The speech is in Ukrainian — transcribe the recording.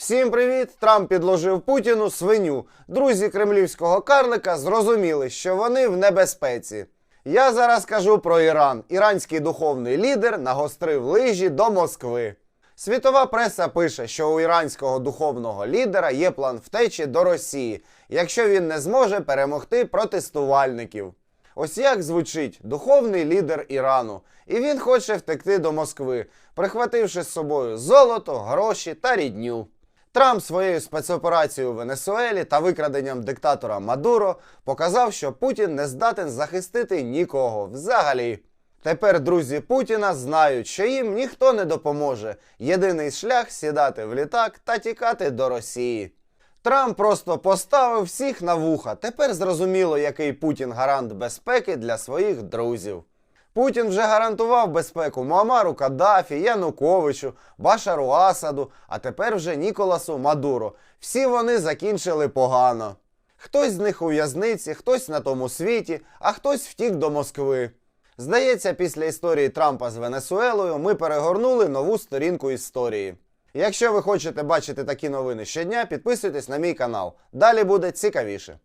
Всім привіт! Трамп підложив Путіну свиню. Друзі кремлівського карлика зрозуміли, що вони в небезпеці. Я зараз кажу про Іран. Іранський духовний лідер нагострив лижі до Москви. Світова преса пише, що у іранського духовного лідера є план втечі до Росії, якщо він не зможе перемогти протестувальників. Ось як звучить духовний лідер Ірану, і він хоче втекти до Москви, прихвативши з собою золото, гроші та рідню. Трамп своєю спецоперацією у Венесуелі та викраденням диктатора Мадуро показав, що Путін не здатен захистити нікого взагалі. Тепер друзі Путіна знають, що їм ніхто не допоможе. Єдиний шлях сідати в літак та тікати до Росії. Трамп просто поставив всіх на вуха. Тепер зрозуміло, який Путін гарант безпеки для своїх друзів. Путін вже гарантував безпеку Муамару Каддафі, Януковичу, Башару Асаду, а тепер вже Ніколасу Мадуро. Всі вони закінчили погано. Хтось з них у в'язниці, хтось на тому світі, а хтось втік до Москви. Здається, після історії Трампа з Венесуелою ми перегорнули нову сторінку історії. Якщо ви хочете бачити такі новини щодня, підписуйтесь на мій канал. Далі буде цікавіше.